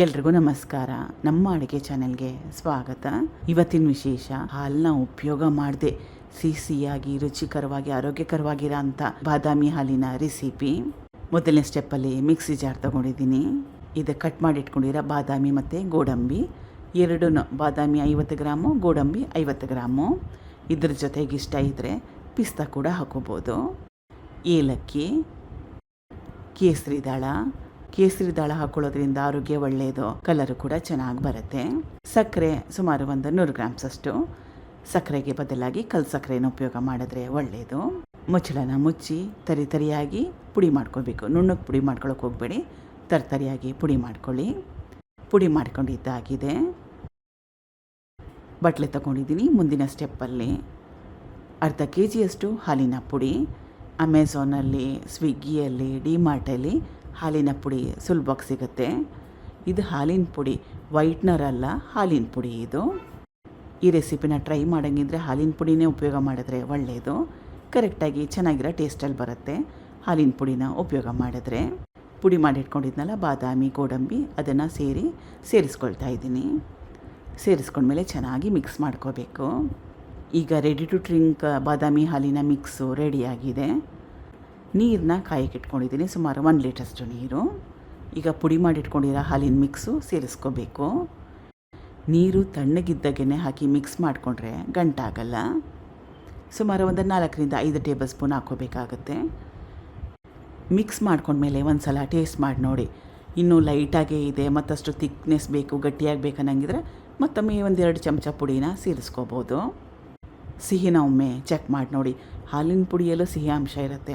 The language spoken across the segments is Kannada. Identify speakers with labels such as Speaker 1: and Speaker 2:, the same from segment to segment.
Speaker 1: ಎಲ್ರಿಗೂ ನಮಸ್ಕಾರ. ನಮ್ಮ ಅಡುಗೆ ಚಾನೆಲ್ಗೆ ಸ್ವಾಗತ. ಇವತ್ತಿನ ವಿಶೇಷ ಹಾಲನ್ನ ಉಪಯೋಗ ಮಾಡದೆ ಸಿಹಿ ಸಿಹಿಯಾಗಿ ರುಚಿಕರವಾಗಿ, ಆರೋಗ್ಯಕರವಾಗಿರೋ ಬಾದಾಮಿ ಹಾಲಿನ ರೆಸಿಪಿ. ಮೊದಲನೇ ಸ್ಟೆಪ್ಪಲ್ಲಿ ಮಿಕ್ಸಿ ಜಾರ್ ತಗೊಂಡಿದ್ದೀನಿ. ಇದು ಕಟ್ ಮಾಡಿ ಇಟ್ಕೊಂಡಿರೋ ಬಾದಾಮಿ ಮತ್ತು ಗೋಡಂಬಿ. ಎರಡೂ ಬಾದಾಮಿ ಐವತ್ತು ಗ್ರಾಮು, ಗೋಡಂಬಿ ಐವತ್ತು ಗ್ರಾಮು. ಇದ್ರ ಜೊತೆಗೆ ಇಷ್ಟ ಇದ್ದರೆ ಪಿಸ್ತಾ ಕೂಡ ಹಾಕೋಬೋದು. ಏಲಕ್ಕಿ, ಕೇಸರಿ ದಾಳ ಕೇಸರಿ ದಾಳ ಹಾಕೊಳ್ಳೋದ್ರಿಂದ ಆರೋಗ್ಯ ಒಳ್ಳೆಯದು ಕಲರು ಕೂಡ ಚೆನ್ನಾಗಿ ಬರುತ್ತೆ. ಸಕ್ಕರೆ ಸುಮಾರು ಒಂದು ನೂರು ಗ್ರಾಮ್ಸ್ ಅಷ್ಟು ಸಕ್ಕರೆಗೆ ಬದಲಾಗಿ ಕಲ್ ಸಕ್ಕರೆಯನ್ನು ಉಪಯೋಗ ಮಾಡಿದ್ರೆ ಒಳ್ಳೆಯದು ಮುಚ್ಚಳನ ಮುಚ್ಚಿ ತರಿ ತರಿಯಾಗಿ ಪುಡಿ ಮಾಡ್ಕೋಬೇಕು ನುಣ್ಣಗೆ ಪುಡಿ ಮಾಡ್ಕೊಳಕ್ಕೆ ಹೋಗಬೇಡಿ. ತರ್ತರಿಯಾಗಿ ಪುಡಿ ಮಾಡ್ಕೊಳ್ಳಿ. ಪುಡಿ ಮಾಡ್ಕೊಂಡಿದ್ದಾಗಿದೆ. ಬಟ್ಲೆ ತಗೊಂಡಿದ್ದೀನಿ ಮುಂದಿನ ಸ್ಟೆಪ್ಪಲ್ಲಿ. ಅರ್ಧ ಕೆ ಜಿಯಷ್ಟು ಹಾಲಿನ ಪುಡಿ. ಅಮೆಝಾನಲ್ಲಿ ಸ್ವಿಗ್ಗಿಯಲ್ಲಿ ಡಿಮಾರ್ಟಲ್ಲಿ ಹಾಲಿನ ಪುಡಿ ಸುಲಭವಾಗಿ ಸಿಗುತ್ತೆ. ಇದು ಹಾಲಿನ ಪುಡಿ, ವೈಟ್ನರ್ ಅಲ್ಲ, ಹಾಲಿನ ಪುಡಿ ಇದು. ಈ ರೆಸಿಪಿನ ಟ್ರೈ ಮಾಡೋಂಗಿದ್ರೆ ಹಾಲಿನ ಪುಡಿನೇ ಉಪಯೋಗ ಮಾಡಿದ್ರೆ ಒಳ್ಳೆಯದು ಕರೆಕ್ಟಾಗಿ ಚೆನ್ನಾಗಿರೋ ಟೇಸ್ಟಲ್ಲಿ ಬರುತ್ತೆ. ಹಾಲಿನ ಪುಡಿನ ಉಪಯೋಗ ಮಾಡಿದ್ರೆ. ಪುಡಿ ಮಾಡಿಟ್ಕೊಂಡಿದ್ನಲ್ಲ ಬಾದಾಮಿ, ಗೋಡಂಬಿ, ಅದನ್ನು ಸೇರಿ ಸೇರಿಸ್ಕೊಳ್ತಾ ಇದ್ದೀನಿ. ಸೇರಿಸ್ಕೊಂಡ್ಮೇಲೆ ಚೆನ್ನಾಗಿ ಮಿಕ್ಸ್ ಮಾಡ್ಕೋಬೇಕು. ಈಗ ರೆಡಿ ಟು ಡ್ರಿಂಕ್ ಬಾದಾಮಿ ಹಾಲಿನ ಮಿಕ್ಸು ರೆಡಿಯಾಗಿದೆ ನೀರನ್ನ ಕಾಯಕ್ಕೆ ಇಟ್ಕೊಂಡಿದ್ದೀನಿ. ಸುಮಾರು ಒನ್ ಲೀಟರ್ಷ್ಟು ನೀರು. ಈಗ ಪುಡಿ ಮಾಡಿಟ್ಕೊಂಡಿರೋ ಹಾಲಿನ ಮಿಕ್ಸು ಸೇರಿಸ್ಕೋಬೇಕು. ನೀರು ತಣ್ಣಗಿದ್ದಾಗೇ ಹಾಕಿ ಮಿಕ್ಸ್ ಮಾಡಿಕೊಂಡ್ರೆ ಗಂಟಾಗಲ್ಲ. ಸುಮಾರು ಒಂದು ನಾಲ್ಕರಿಂದ ಐದು ಟೇಬಲ್ ಸ್ಪೂನ್ ಹಾಕ್ಕೋಬೇಕಾಗತ್ತೆ. ಮಿಕ್ಸ್ ಮಾಡ್ಕೊಂಡ್ಮೇಲೆ ಒಂದು ಸಲ ಟೇಸ್ಟ್ ಮಾಡಿ ನೋಡಿ. ಇನ್ನೂ ಲೈಟಾಗೇ ಇದೆ, ಮತ್ತಷ್ಟು ತಿಕ್ನೆಸ್ ಬೇಕು ಗಟ್ಟಿಯಾಗಿ ಬೇಕನ್ನಂಗಿದ್ರೆ ಮತ್ತೊಮ್ಮೆ ಒಂದೆರಡು ಚಮಚ ಪುಡಿನ ಸೇರಿಸ್ಕೋಬೋದು. ಸಿಹಿನ ಒಮ್ಮೆ ಚೆಕ್ ಮಾಡಿ ನೋಡಿ. ಹಾಲಿನ ಪುಡಿಯಲ್ಲೂ ಸಿಹಿ ಅಂಶ ಇರುತ್ತೆ.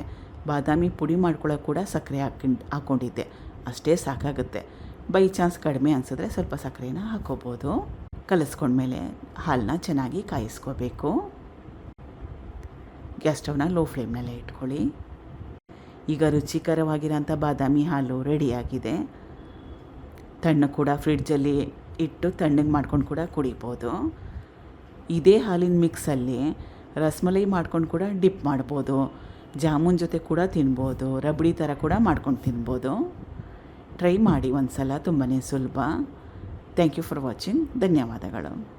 Speaker 1: ಬಾದಾಮಿ ಪುಡಿ ಮಾಡ್ಕೊಳ್ಳೋಕೆ ಕೂಡ ಸಕ್ಕರೆ ಹಾಕೊಂಡು ಹಾಕ್ಕೊಂಡಿದ್ದೆ ಅಷ್ಟೇ ಸಾಕಾಗುತ್ತೆ. ಬೈ ಚಾನ್ಸ್ ಕಡಿಮೆ ಅನಿಸಿದ್ರೆ ಸ್ವಲ್ಪ ಸಕ್ಕರೆನ ಹಾಕೋಬೋದು. ಕಲಿಸ್ಕೊಂಡ್ಮೇಲೆ ಹಾಲನ್ನ ಚೆನ್ನಾಗಿ ಕಾಯಿಸ್ಕೋಬೇಕು. ಗ್ಯಾಸ್ ಸ್ಟವ್ನ ಲೋ ಫ್ಲೇಮ್ನಲ್ಲೇ ಇಟ್ಕೊಳ್ಳಿ. ಈಗ ರುಚಿಕರವಾಗಿರೋಂಥ ಬಾದಾಮಿ ಹಾಲು ರೆಡಿಯಾಗಿದೆ. ತಣ್ಣಗೆ ಕೂಡ ಫ್ರಿಡ್ಜಲ್ಲಿ ಇಟ್ಟು ತಣ್ಣಗೆ ಮಾಡ್ಕೊಂಡು ಕೂಡ ಕುಡಿಬೋದು. ಇದೇ ಹಾಲಿನ ಮಿಕ್ಸಲ್ಲಿ ರಸ್ಮಲೈ ಮಾಡ್ಕೊಂಡು ಕೂಡ ಡಿಪ್ ಮಾಡ್ಬೋದು. ಜಾಮೂನ್ ಜೊತೆ ಕೂಡ ತಿನ್ಬೋದು, ರಬಡಿ ಥರ ಕೂಡ ಮಾಡ್ಕೊಂಡು ತಿನ್ಬೋದು. ಟ್ರೈ ಮಾಡಿ ಒಂದು ಸಲ ತುಂಬಾ ಸುಲಭ. ಥ್ಯಾಂಕ್ ಯು ಫಾರ್ ವಾಚಿಂಗ್ ಧನ್ಯವಾದಗಳು.